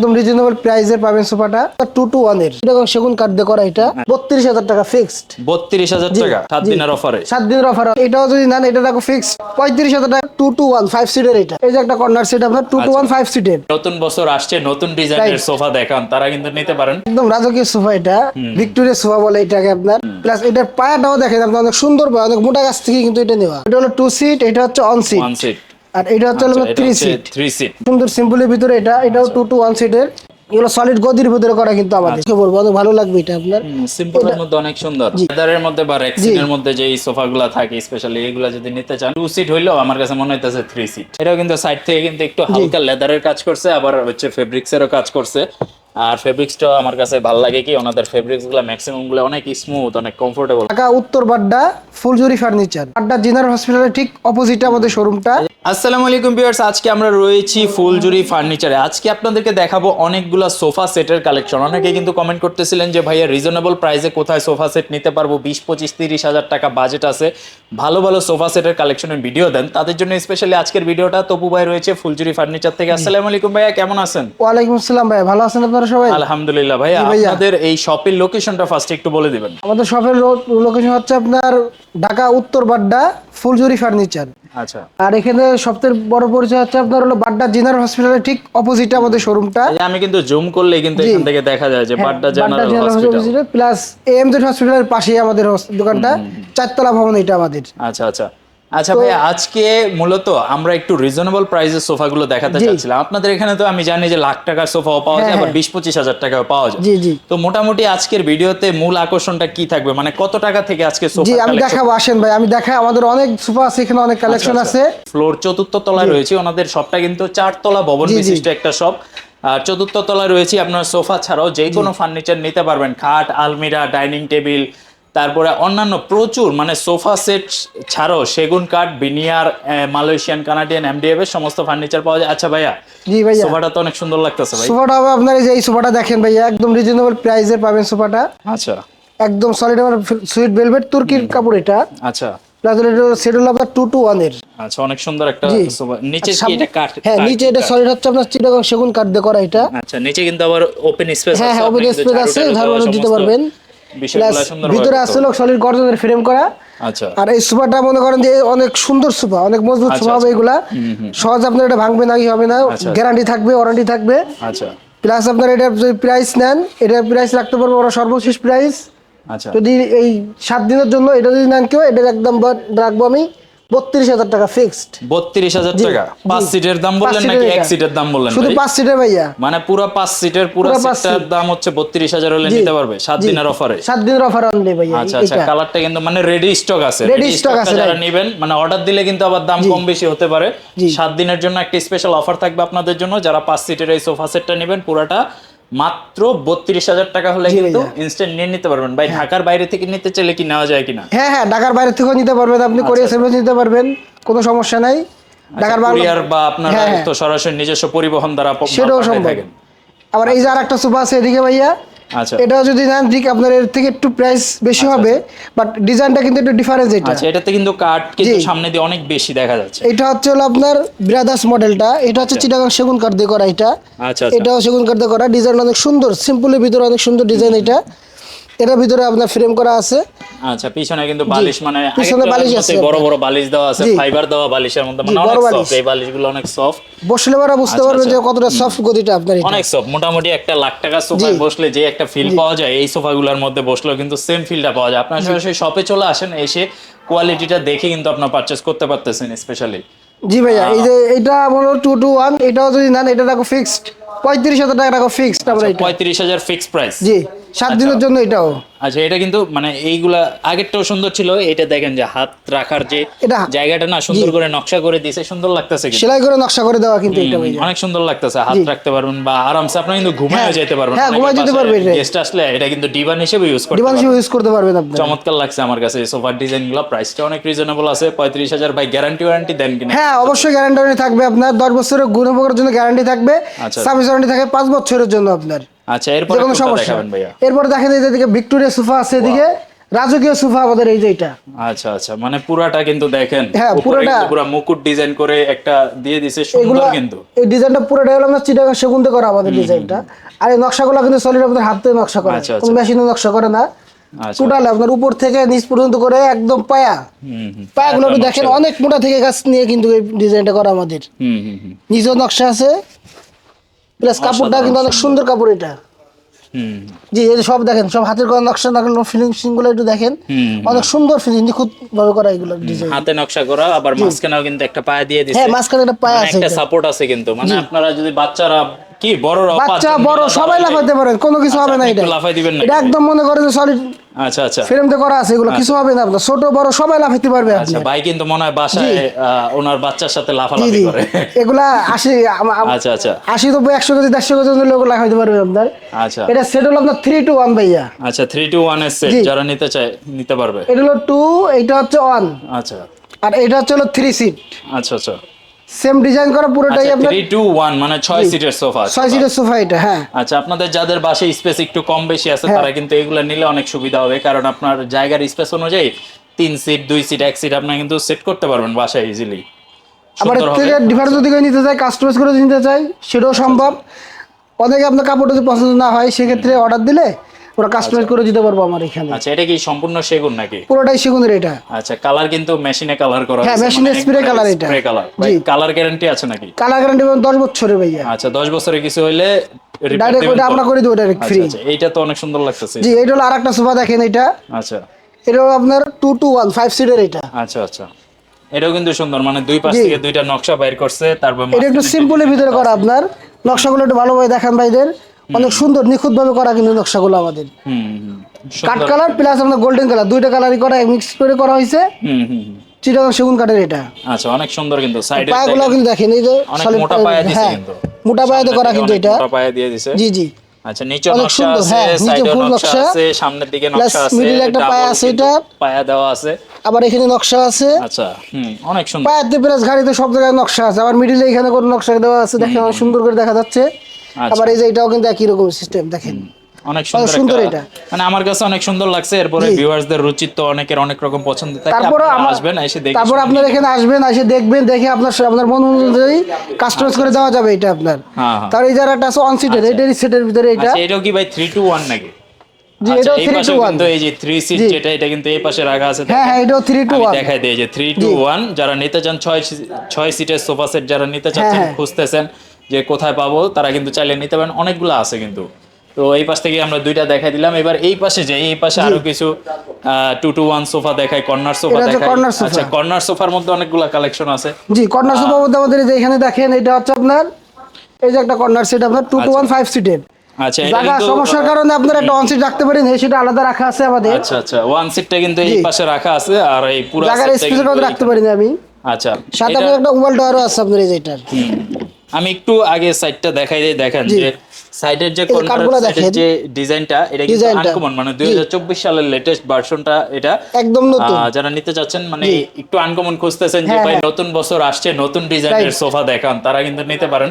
একদম রিজনেবল প্রাইসে পাবেন সোফাটা। টু টু ওয়ানের। এটা সেগুন কাঠ দিয়ে করা এটা বত্রিশ হাজার টাকা ফিক্সড বত্রিশ হাজার টাকা সাত দিনের অফারে সাত দিনের অফার এটাও যদি নেন এটা রাখো ফিক্স পঁয়ত্রিশ হাজার টাকা টু টু ওয়ান ফাইভ সিটের এটা। এই যে একটা কর্নার সিট আপনার টু টু ওয়ান ফাইভ সিটের নতুন বছর আসছে নতুন ডিজাইনের সোফা দেখান তারা কিন্তু নিতে পারেন। একদম রাজকীয় সোফা এটা। ভিক্টোরিয়া সোফা বলে এটাকে আপনার। প্লাস এটার পায়াটাও দেখেন আপনার অনেক সুন্দর পায় অনেক মোটা গাছ থেকে কিন্তু এটা নেওয়া। এটা হলো টু সিট এটা হচ্ছে অন সিট আর এটা হচ্ছে হলো থ্রি সিট থ্রি সিট সুন্দর সিম্পলের ভিতরে এটা এটাও টু টু ওয়ান সিটের এগুলো সলিড গদির ভিতরে করা কিন্তু আমাদের। কি বলব অনেক ভালো লাগবে এটা আপনার? সিম্পলের মধ্যে অনেক সুন্দর। লেদারের মধ্যে বা রেক্সিনের মধ্যে যে এই সোফা গুলা থাকে স্পেশালি এগুলা যদি নিতে চান টু সিট হইলেও আমার কাছে মনে হইতেছে থ্রি সিট এটাও কিন্তু সাইড থেকে কিন্তু একটু হালকা লেদারের কাজ করছে আবার হচ্ছে ফেব্রিক্সেরও কাজ করছে। আর ফেব্রিক্সটাও আমার কাছে ভালো লাগে কি ওনাদের ফেব্রিক্সগুলা ম্যাক্সিমামগুলো অনেক স্মুথ অনেক কমফোর্টেবল ঢাকা উত্তর বাড্ডা ফুলজুরি ফার্নিচার বাড্ডা জিনার হসপিটালের ঠিক অপোজিটে আমাদের শোরুমটা আসসালামু আলাইকুম ভিউয়ার্স আজকে আমরা রয়েছি ফুলজুরি ফার্নিচারে। আজকে আপনাদেরকে দেখাবো অনেকগুলা সোফা সেটের কালেকশন। অনেকে কিন্তু কমেন্ট করতেছিলেন যে ভাইয়া রিজনেবল প্রাইসে কোথায় সোফা সেট নিতে পারব? বিশ পঁচিশ তিরিশ হাজার টাকা বাজেট আছে। ভালো ভালো সোফা সেটের কালেকশনের ভিডিও দেন। তাদের জন্য স্পেশালি আজকের ভিডিওটা তপু ভাই রয়েছে ফুলজুরি ফার্নিচার থেকে। আসসালামু আলাইকুম ভাইয়া কেমন আছেন? ওয়ালাইকুম আসসালাম ভাই ভালো আছেন আপনারা সবাই? আলহামদুলিল্লাহ ভাইয়া। আপনাদের এই শপের লোকেশনটা ফার্স্ট একটু বলে দিবেন। আমাদের শপের লোকেশন হচ্ছে আপনার ঢাকা উত্তর বাড্ডা ফুলজুরি ফার্নিচার। আচ্ছা। আর এখানে সবথেকে বড় পরিচয় হচ্ছে আপনার হলো বাড্ডা জেনারেল হসপিটালের ঠিক অপোজিটে আমাদের শোরুমটা আমি কিন্তু জুম করলে কিন্তু এখান থেকে দেখা যায় যে Badda general hospital plus AMZ হসপিটালের পাশেই আমাদের দোকানটা চারতলা ভবন এটা আমাদের। আচ্ছা আচ্ছা। আচ্ছা ভাই আজকে মূলত আমরা একটু রিজনেবল প্রাইসের সোফাগুলো দেখাতে চাচ্ছিলাম। আপনাদের এখানে তো আমি জানি যে লাখ টাকার সোফাও পাওয়া যায় আবার বিশ পঁচিশ হাজার টাকাও পাওয়া যায়। হ্যাঁ, জি জি। তো মোটামুটি আজকের ভিডিওতে মূল আকর্ষণটা কি থাকবে? মানে কত টাকা থেকে আজকে সোফা আমি দেখাবো আসেন ভাই। আমি দেখাই আমাদের অনেক সোফা আছে এখানে অনেক কালেকশন আছে। ফ্লোর চতুর্থ তলায় রয়েছে ওনাদের শপটা কিন্তু চারতলা ভবন বিশিষ্ট একটা শপ আর চতুর্থ তলায় রয়েছে আপনার সোফা ছাড়াও যে কোনো ফার্নিচার নিতে পারবেন। খাট আলমিরা ডাইনিং টেবিল তারপরে অন্যান্য প্রচুর মানে সোফা সেট ছাড়াও সেগুন কাঠ বিনিয়ার মালয়েশিয়ান কানাডিয়ান এমডিএফ এর সমস্ত ফার্নিচার পাওয়া যায়। আচ্ছা ভাইয়া জি ভাইয়া। সোফাটা তো অনেক সুন্দর লাগতেছে ভাই। সোফাটা হবে আপনার এই যে এই সোফাটা দেখেন ভাইয়া একদম রিজনেবল প্রাইসে পাবেন সোফাটা। আচ্ছা। একদম সলিড আমার সুইট ভেলভেট তুর্কির কাপড় এটা। আচ্ছা। প্লাস সেট আপনার টু টু ওয়ানের। আচ্ছা অনেক সুন্দর একটা নিচে কি এটা কাঠ হ্যাঁ নিচে এটা সলিড হচ্ছে আপনার চিটাগং সেগুন কাঠ দিয়ে করা এটা। আচ্ছা নিচে কিন্তু আবার ওপেন স্পেস হ্যাঁ হ্যাঁ ওপেন স্পেস আছে ধারণ দিতে পারবেন। ভিতরে আছে লোক সলিড গর্জনের ফ্রেম করা। আচ্ছা। আর এই সোফাটা মনে করেন যে অনেক সুন্দর সোফা অনেক মজবুত সোফা হবে এগুলা। সহজ আপনার এটা ভাঙবে না কি হবে না। গ্যারান্টি থাকবে ওয়ারেন্টি থাকবে। আচ্ছা। প্লাস আপনার এটা যদি প্রাইস নেন এটা প্রাইস রাখতে পারব ওরা সর্বশেষ প্রাইস আচ্ছা। যদি এই সাত দিনের জন্য এটা যদি নেন কেউ এটা একদম রাখব আমি। বত্রিশ হাজার টাকা ফিক্সড বত্রিশ হাজার টাকা। পাঁচ সিটের দাম বললেন নাকি এক সিটের দাম বললেন শুধু পাঁচ সিটের ভাইয়া। মানে পুরো পাঁচ সিটের পুরো সিটটার দাম হচ্ছে বত্রিশ হাজার হলে নিতে পারবে সাত দিনের অফারে সাত দিনের অফার অনলি ভাইয়া আচ্ছা আচ্ছা কালারটা কিন্তু মানে রেডি স্টক আছে। রেডি স্টক আছে, যারা. নেবেন মানে অর্ডার দিলে কিন্তু আবার দাম কম বেশি হতে পারে। সাত দিনের জন্য একটা স্পেশাল অফার থাকবে আপনাদের জন্য। যারা পাঁচ সিটের এই সোফা সেটটা নেবেন পুরাটা মাত্র বত্রিশ হাজার টাকা হলে কিন্তু ইনস্ট্যান্ট নিয়ে নিতে পারবেন। ভাই ঢাকার বাইরে থেকে নিতে চাইলে কি নেওয়া যায় কিনা? হ্যাঁ হ্যাঁ ঢাকার বাইরে থেকেও নিতে পারবেন আপনি কোরিয়ার কোরিয়া সার্ভিস নিতে পারবেন কোনো সমস্যা নাই। ঢাকার বাইরে বা আপনারা হ্যাঁ, হ্যাঁ। তো সরাসরি নিজস্ব পরিবহন দ্বারা সেটাও সম্ভব। আবার এই যে আর একটা সোফা আছে এদিকে ভাইয়া আচ্ছা। এটাও যদি নেন ঠিক আপনার এর থেকে একটু প্রাইস বেশি হবে বাট ডিজাইনটা কিন্তু একটু ডিফারেন্স এটা। আচ্ছা এটাতে কিন্তু কাট কিন্তু। সামনে দিয়ে অনেক বেশি দেখা যাচ্ছে। এটা হচ্ছে হলো আপনার ব্রাদার্স মডেলটা এটা হচ্ছে চিটাগাং সেগুন কাঠ দিয়ে করা এটা। আচ্ছা আচ্ছা। এটাও সেগুন কাঠ দিয়ে করা। ডিজাইন অনেক সুন্দর সিম্পলের ভিতরে অনেক সুন্দর ডিজাইন এটা। এটার ভিতরে আপনার ফ্রেম করা আছে। আচ্ছা পিছনে কিন্তু বালিশ মানে পিছনে বালিশ আছে। বড় বড় বালিশ দেওয়া আছে ফাইবার দেওয়া বালিশের মধ্যে মানে অনেক সফট এই বালিশগুলো অনেক সফট বসলে ওরা বুঝতে আচ্ছা, পারবেন যে কতটা সফট গদিটা আপনার এটা। অনেক সফট মোটামুটি একটা লাখ টাকা সোফায় বসলে যে একটা ফিল পাওয়া যায় এই সোফাগুলোর মধ্যে বসলেও কিন্তু সেম ফিলটা পাওয়া যায়। আপনার সরাসরি শপে চলে আসেন এসে কোয়ালিটিটা দেখে কিন্তু আপনার পারচেস করতে পারতেছেন স্পেশালি জি ভাইয়া এই যে এটা বলো টু টু ওয়ান এটাও যদি নেন এটা রাখো ফিক্সড পঁয়ত্রিশ হাজার টাকা রাখো ফিক্সড আমরা এটা। পঁয়ত্রিশ হাজার ফিক্স প্রাইস জি। সাত দিনের জন্য এটাও। আচ্ছা এটা কিন্তু মানে এইগুলা আগেরটাও সুন্দর ছিল এটা দেখেন যে হাত রাখার যে জায়গাটা না সুন্দর করে নকশা করে দিয়েছে সুন্দর লাগতেছে কিন্তু। সেলাই করে নকশা করে দেওয়া কিন্তু এটা অনেক সুন্দর লাগতেছে হাত রাখতে পারবেন বা আরামসে আপনি কিন্তু ঘুমায় হ্যাঁ, যেতে পারবেন হ্যাঁ, ঘুমায় যেতে পারবে এটা। গেস্ট আসলে এটা কিন্তু ডিভান হিসেবে ইউজ করতে পারবেন। ইউজ করতে পারবেন আপনি চমৎকার লাগছে আমার কাছে এই সোফার ডিজাইনগুলো প্রাইসটা অনেক রিজনেবল আছে পঁয়ত্রিশ হাজার ভাই গ্যারান্টি ওয়ারেন্টি দেন কিনা? হ্যাঁ অবশ্যই গ্যারান্টি ওয়ারেন্টি থাকবে আপনার দশ বছরের গুণভোগের জন্য গ্যারান্টি থাকবে আচ্ছা। সার্ভিস ওয়ারেন্টি থাকবে পাঁচ বছরের জন্য আপনার। আচ্ছা এরপর কোনো সমস্যা। দেখাবেন ভাইয়া? এরপরে দেখেন এই যে এদিকে ভিক্টোরিয়া সোফা আছে এদিকে। রাজকীয় সোফা আমাদের এই যে এটা। আচ্ছা আচ্ছা। মানে পুরাটা কিন্তু দেখেন হ্যাঁ, পুরাটা- কিন্তু মুকুট ডিজাইন করে একটা দিয়ে দিছে সুন্দর কিন্তু। এই ডিজাইনটা পুরোটা হলো আমরা চিটাগাং সেগুনতে করা আমাদের ডিজাইনটা আর এই নকশাগুলো কিন্তু সলিড আমাদের হাতে নকশা করা। আচ্ছা, কোনো মেশিনে নকশা করে না। আচ্ছা। টোটাল আপনার উপর থেকে নিচ পর্যন্ত করে একদম পায়া। পায়াগুলো দেখেন অনেক মোটা থেকে গাছ নিয়ে কিন্তু এই ডিজাইনটা করা আমাদের। নিজেও নকশা আছে। প্লাস কাপড়টা কিন্তু অনেক সুন্দর কাপড় এটা। জি এই যে সব দেখেন সব হাতের করা নকশা নকল ফিনিশিংগুলো একটু দেখেন। অনেক সুন্দর ফিনিশিং নিখুঁত ভাবে করা এগুলো ডিজাইন হাতে নকশা করা আবার মাঝখানেও কিন্তু একটা পায়া দিয়ে দিয়েছে হ্যাঁ মাঝখানে একটা পায়া মানে আছে একটা সাপোর্ট আছে কিন্তু। মানে আপনারা যদি বাচ্চারা কি বড়রা বাচ্চা বড় সবাই লাফাইতে পারে কোনো কিছু আচ্ছা, হবে না এটা। লাফাই দিবেন না এটা একদম মনে করে যে সলিড আচ্ছা আচ্ছা। ফ্রেমতে করা আছে এগুলো কিছু হবে না আপনার ছোট বড় সবাই লাফাইতে পারবে আচ্ছা ভাই কিন্তু মনে হয় বাসায় ওনার বাচ্চার সাথে লাফালাফি করে। এগুলা আশি আম- আম- আচ্ছা আচ্ছা। আশি নব্বই একশো কেজি দেড়শো কেজি লোক লাফাইতে পারবে আপনার। আচ্ছা। এটা সেট হলো আপনার থ্রি টু ওয়ান ভাইয়া। আচ্ছা থ্রি টু ওয়ানের সেট যারা নিতে চায় নিতে পারবে। এটা হলো টু এটা হচ্ছে ওয়ান আচ্ছা। আর এটা হচ্ছে হলো থ্রি সিট আচ্ছা আচ্ছা। সেম ডিজাইন করা পুরোটাই আপনার থ্রি টু ওয়ান মানে ছয় সিটের সোফা ছয় সিটের সোফা এটা হ্যাঁ। আচ্ছা আপনাদের যাদের বাসায় স্পেস একটু কম বেশি আছে হ্যাঁ। তারা কিন্তু এগুলো নিলে অনেক সুবিধা হবে কারণ আপনার জায়গার স্পেস অনুযায়ী তিন সিট দুই সিট এক সিট আপনি কিন্তু সেট করতে পারবেন বাসায় ইজিলি আবার থেকে ডিফারেন্স যদি কেউ নিতে চাই কাস্টমাইজ করে নিতে চাই সেটাও সম্ভব। অনেকে আপনার কাপড়টা যদি পছন্দ না হয় সেক্ষেত্রে অর্ডার দিলে ওরা কাস্টমাইজ করে দিতে পারব আমার এখানে। আচ্ছা এটা কি সম্পূর্ণ সেগুন নাকি? পুরোটাই সেগুনের এটা। আচ্ছা কালার কিন্তু মেশিনে কালার করা হ্যাঁ, এ spray colour এটা। স্প্রে কালার জি। কালার গ্যারান্টি আছে নাকি? কালার গ্যারান্টি দশ বছরের ভাইয়া। আচ্ছা 10 বছরে কিছু হইলে ডাইরেক্ট ওটা? আমরা করে। দেবো ডাইরেক্ট আচ্ছা ফ্রি আচ্ছা এইটা তো অনেক সুন্দর লাগতেছে। জি এটা হলো আর একটা সোফা দেখেন এটা। আচ্ছা। এটা আপনার টু টু ওয়ান ফাইভ সিটের এটা। আচ্ছা আচ্ছা। এটাও কিন্তু সুন্দর মানে দুই পাশ থেকে দুইটা নকশা বাইর করছে তারপর এটা একটু সিম্পলের ভিতরে করা আপনার। নকশাগুলো একটু ভালোভাবে দেখান ভাইদের। অনেক সুন্দর নিখুঁত ভাবে করা কিন্তু নকশাগুলো আমাদের। কাঠ কালার প্লাস আপনার গোল্ডেন কালার দুইটা কালারই করা মিক্স করে করা হয়েছে। হুম হুম হুম। চিটাগাং সেগুন কাঠের এটা। আচ্ছা অনেক সুন্দর কিন্তু সাইডে পায়াগুলো কিন্তু দেখেন এই যে অনেক মোটা পায়া দিছে হ্যাঁ কিন্তু। মোটা পায়াতে করা কিন্তু এটা। মোটা পায়া দিয়ে দিছে। জি জি। আচ্ছা নিচে নকশা আছে হ্যাঁ, সাইডে ফুল নকশা আছে সামনের দিকে নকশা আছে middle একটা পায়া আছে এটা। পায়া দেওয়া আছে। আবার এখানে নকশা আছে। আচ্ছা হুম অনেক সুন্দর। পায়াতে প্লাস গাড়িতে সব জায়গায় নকশা আছে। আবার মিডিলে এখানে কোনো নকশা দেওয়া আছে দেখেন অনেক সুন্দর করে দেখা যাচ্ছে। আবার এই যে এটাও কিন্তু একই রকম সিস্টেম দেখেন। অনেক সুন্দর এটা। মানে আমার কাছে অনেক সুন্দর লাগছে এরপরে ভিউয়ার্সদের রুচি তো অনেকের অনেক রকম পছন্দ থাকে তারপরে আসবেন এসে দেখে তারপর আপনার এখানে আসবেন এসে দেখবেন দেখে আপনার আপনার মন অনুযায়ী কাস্টমাইজ করে দেওয়া যাবে এটা আপনার। হ্যাঁ, হ্যাঁ। তার এই যারাটা আছে অন সিটের এটারই সেটের ভিতরে এটা। আচ্ছা এটাও কি ভাই 3 টু 1 নাকি? জি আচ্ছা এটাও এই টু ওয়ান কিন্তু এই যে 3 সিট যেটা এটা কিন্তু এই পাশে রাখা আছে হ্যাঁ হ্যাঁ এটাও থ্রি টু আমি ওয়ান দেখাই দিই যে 3 টু 1 যারা নিতে চান 6 6 সিটের সোফা সেট যারা নিতে চাচ্ছেন হ্যাঁ। খুঁজতেছেন যে কোথায় পাবো তারা কিন্তু চাইলে নিতে পারেন। অনেকগুলো আছে কিন্তু। তো এই পাশ থেকে আমরা দুইটা দেখাই দিলাম। এবার এই পাশে যে এই পাশে আরও কিছু টু টু ওয়ান সোফা দেখাই কর্নার সোফা দেখাই। আচ্ছা কর্নার সোফার মধ্যে অনেকগুলো কালেকশন আছে। জি কর্নার সোফা মধ্যে আমাদের এই যে এখানে দেখেন এটা হচ্ছে আপনার এই যে একটা কর্নার সিট আপনার টু টু ওয়ান ফাইভ সিটের আচ্ছা জায়গা সমস্যার কারণে আপনার একটা অন সিট রাখতে পারেন এই সেটা আলাদা রাখা আছে আমাদের। আচ্ছা আচ্ছা ওয়ান সিটটা কিন্তু এই পাশে রাখা আছে আর এই পুরো জায়গার স্পেসের কথা রাখতে পারি না আমি। আচ্ছা সাথে একটা মোবাইল আছে আপনার এই আমি একটু আগে সাইডটা দেখাই দিই দেখেন। যে সাইডের যে এই যে ডিজাইনটা এটা কিন্তু আনকমন মানে 2024 সালের লেটেস্ট ভার্সনটা এটা। একদম নতুন। যারা নিতে চাচ্ছেন মানে একটু আনকমন খুঁজতেছেন যে হ্যাঁ, ভাই হ্যাঁ। নতুন বছর আসছে নতুন ডিজাইনের সোফা দেখান তারা কিন্তু নিতে পারেন।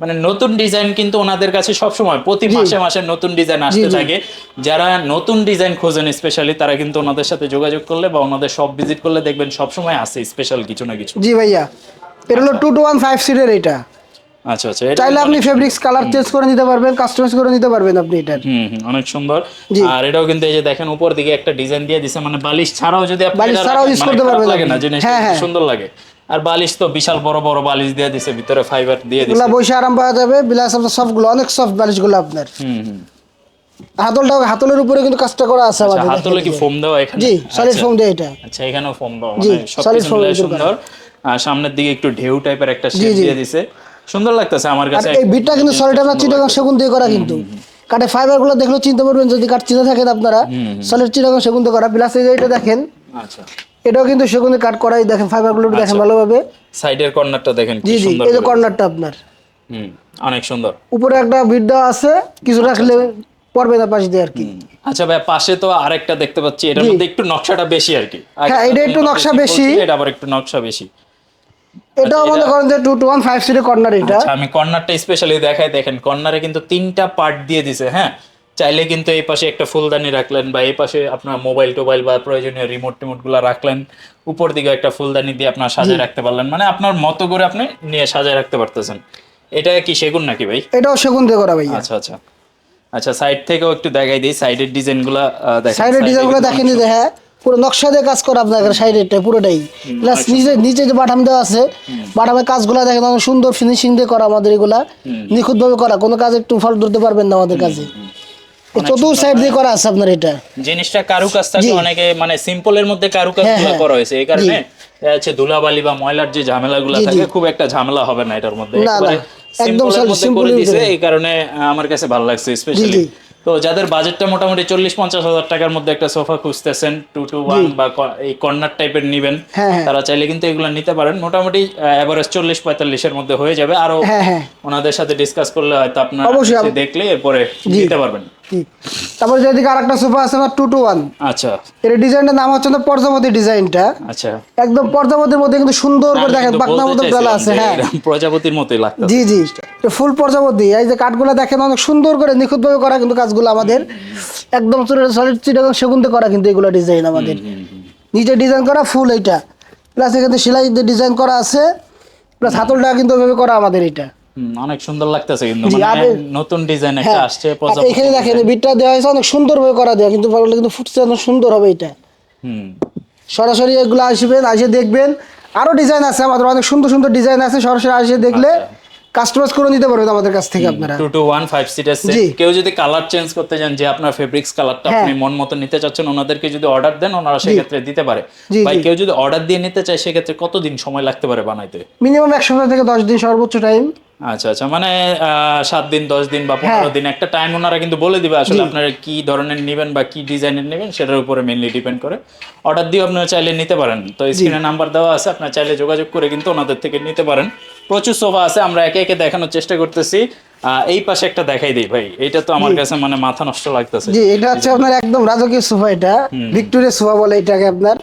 মানে নতুন ডিজাইন কিন্তু ওনাদের কাছে সব সময় প্রতি মাসে মাসে নতুন ডিজাইন আসতে থাকে। যারা নতুন ডিজাইন খোঁজেন স্পেশালি তারা কিন্তু ওনাদের সাথে যোগাযোগ করলে বা ওনাদের সব ভিজিট করলে দেখবেন সব সময় আছে স্পেশাল কিছু না কিছু। জি ভাইয়া। এটা হলো টু টু ওয়ান ফাইভ সিটের এটা। আচ্ছা আচ্ছা চাইলে আপনি ফেব্রিক্স কালার চেঞ্জ করে নিতে পারবেন কাস্টমাইজ করে নিতে পারবেন আপনি এটার হুম হুম, অনেক সুন্দর। আর এটাও কিন্তু এই যে দেখেন উপর দিকে একটা ডিজাইন দিয়ে দিছে মানে বালিশ ছাড়াও যদি আপনি বালিশ ছাড়াও রাখেন, মানে করতে পারবেন লাগে না জিনিসটা হ্যাঁ, হ্যাঁ। সুন্দর লাগে। আর বালিশ তো বিশাল বড় বড় বালিশ দিয়ে দিছে ভিতরে ফাইবার দিয়ে দিছে। এগুলা বসে আরাম পাওয়া যাবে বিলাস আপনার সফটগুলো অনেক সফট বালিশগুলো আপনার। হুম হুম। হাতলটাও হাতলের উপরে কিন্তু কাজটা করা আছে আচ্ছা আমাদের। হাতলে কি ফোম দেওয়া এখানে? জি সলিড। ফোম দিয়ে এটা। আচ্ছা এখানেও ফোম দেওয়া মানে সব সুন্দর। আর সামনের দিকে একটু ঢেউ টাইপের একটা শেপ দিয়ে দিছে। সুন্দর লাগতেছে আমার কাছে এই বিটটা কিন্তু সলিড আপনার চিটাগাং সেগুন দিয়ে করা কিন্তু। কাঠে ফাইবারগুলো দেখলেও চিনতে পারবেন যদি কাঠ চিনে থাকেন আপনারা সলিড চিটাগাং সেগুন দিয়ে করা। প্লাস এই যে এটা দেখেন আচ্ছা। এটাও কিন্তু সেগুনের কাঠ করাই দেখেন ফাইবারগুলো দেখেন ভালোভাবে। সাইডের কর্নারটা দেখেন কি জি জি সুন্দর এই যে করে। কর্নারটা আপনার। হুম অনেক সুন্দর। উপরে একটা বিট দেওয়া আছে কিছু রাখলে পড়বে না পাশ দিয়ে আর কি। আচ্ছা ভাই পাশে তো আরেকটা দেখতে পাচ্ছি এটার। মধ্যে একটু নকশাটা বেশি আর কি। হ্যাঁ, এটা একটু নকশা বেশি। এটা আবার একটু নকশা বেশি। এটাও মনে করেন যে টু টু ওয়ান ফাইভ সিটের কর্নার এটা। আচ্ছা আমি কর্নারটা স্পেশালি দেখাই দেখেন কর্নারে কিন্তু তিনটা পার্ট দিয়ে দিছে হ্যাঁ? চাইলে কিন্তু এই পাশে একটা ফুলদানি রাখলেন বা এই পাশে আপনার মোবাইল টোবাইল বা প্রয়োজনীয় রিমোট টিমোটগুলা রাখলেন উপর দিকে একটা ফুলদানি দিয়ে আপনার সাজায় রাখতে পারলেন। মানে আপনার মতো করে আপনি নিয়ে সাজায় রাখতে পারতেছেন। এটা কি সেগুন নাকি ভাই? এটাও সেগুন দিয়ে করা ভাইয়া। আচ্ছা আচ্ছা। আচ্ছা সাইড থেকেও একটু দেখাই দিই সাইডের ডিজাইনগুলা আহ, দেখেন সাইডের ডিজাইনগুলো দেখেন যে হ্যাঁ। পুরো নকশা দিয়ে কাজ করা আপনার সাইডেরটা পুরোটাই। প্লাস নিচে নিচে যে বাটাম দেওয়া আছে বাটামের কাজগুলো দেখেন অনেক সুন্দর ফিনিশিং দিয়ে করা আমাদের এগুলা। নিখুঁতভাবে করা কোনো কাজ একটু ফল ধরতে পারবেন না আমাদের কাছে চতুর সাইড দিয়ে করা আছে আপনার এটা। জিনিসটা অনেকে মানে সিম্পলের মধ্যে হ্যাঁ, হ্যাঁ। করা হয়েছে। এই কারণে ধুলাবালি বা ময়লার যে থাকে খুব একটা ঝামেলা হবে না এটার মধ্যে। একদম দিছে এই কারণে আমার কাছে ভালো লাগছে স্পেশালি। তো যাদের বাজেটটা মোটামুটি চল্লিশ পঞ্চাশ হাজার টাকার মধ্যে একটা সোফা খুঁজতেছেন টু টু ওয়ান বা এই কর্নার টাইপের নিবেন হ্যাঁ, হ্যাঁ। তারা চাইলে কিন্তু এগুলো নিতে পারেন। মোটামুটি এভারেজ চল্লিশ পঁয়তাল্লিশের মধ্যে হয়ে যাবে। আরও হ্যাঁ ওনাদের সাথে ডিসকাস করলে হয়তো আপনার দেখলে এরপরে নিতে পারবেন। তারপরে যেদিকে আর একটা সোফা আছে আমার টু টু ওয়ান আচ্ছা। এর ডিজাইনটার নাম হচ্ছে না পর্যাবতী ডিজাইনটা আচ্ছা। একদম পর্যাবতীর মধ্যে কিন্তু সুন্দর করে দেখেন মতো গলা আছে হ্যাঁ। প্রজাপতির মতোই লাগতো জি জি। ফুল প্রজাপতি এই যে কাঠগুলো দেখেন অনেক সুন্দর করে নিখুঁতভাবে করা কিন্তু কাজগুলো আমাদের। একদম সলিড চিটাগাং সেগুন করা কিন্তু এগুলো ডিজাইন আমাদের। নিচে ডিজাইন করা ফুল এইটা। প্লাস এখানে সেলাই ডিজাইন করা আছে। প্লাস হাতলটা কিন্তু ওইভাবে করা আমাদের এটা। অনেক সুন্দর লাগতেছে কিন্তু মানে নতুন ডিজাইন একটা হ্যাঁ আসছে এখানে দেখেন বিটটা দেওয়া হয়েছে অনেক সুন্দরভাবে করা দেওয়া কিন্তু কিন্তু ফুটছে অনেক সুন্দর হবে এটা। হুম। সরাসরি এগুলো আসবেন এসে দেখবেন। আরও ডিজাইন আছে আমাদের অনেক সুন্দর সুন্দর ডিজাইন আছে সরাসরি এসে দেখলে কাস্টমাইজ করে নিতে পারবেন আমাদের কাছ থেকে আপনারা। Two two one five seater set কেউ যদি কালার চেঞ্জ করতে চান যে আপনার ফেব্রিক্স কালারটা হ্যাঁ। আপনি মন মতো নিতে চাচ্ছেন ওনাদেরকে যদি অর্ডার দেন ওনারা সেক্ষেত্রে দিতে পারে। ভাই কেউ যদি অর্ডার দিয়ে নিতে চায় সেই সেক্ষেত্রে কতদিন সময় লাগতে পারে বানাইতে? মিনিমাম এক সপ্তাহ থেকে দশ দিন সর্বোচ্চ টাইম আচ্ছা আচ্ছা। মানে সাত দিন দশ দিন বা পনেরো হ্যাঁ। দিন একটা টাইম ওনারা কিন্তু বলে দিবে আসলে আপনারা কি ধরনের নেবেন বা কি ডিজাইনের নেবেন সেটার উপরে মেনলি ডিপেন্ড করে। অর্ডার দিয়ে আপনারা চাইলে নিতে পারেন। তো স্ক্রিনে নাম্বার দেওয়া আছে আপনারা চাইলে যোগাযোগ করে কিন্তু ওনাদের থেকে নিতে পারেন। প্রচুর সোফা আছে আমরা একে একে দেখানোর চেষ্টা করতেছি। এই পাশে একটা দেখাই দিই ভাই এটা তো আমার কাছে মানে মাথা নষ্ট লাগতেছে। জি এটা হচ্ছে আপনার একদম রাজকীয় সোফা এটা। ভিক্টোরিয়া সোফা বলে এটাকে আপনার।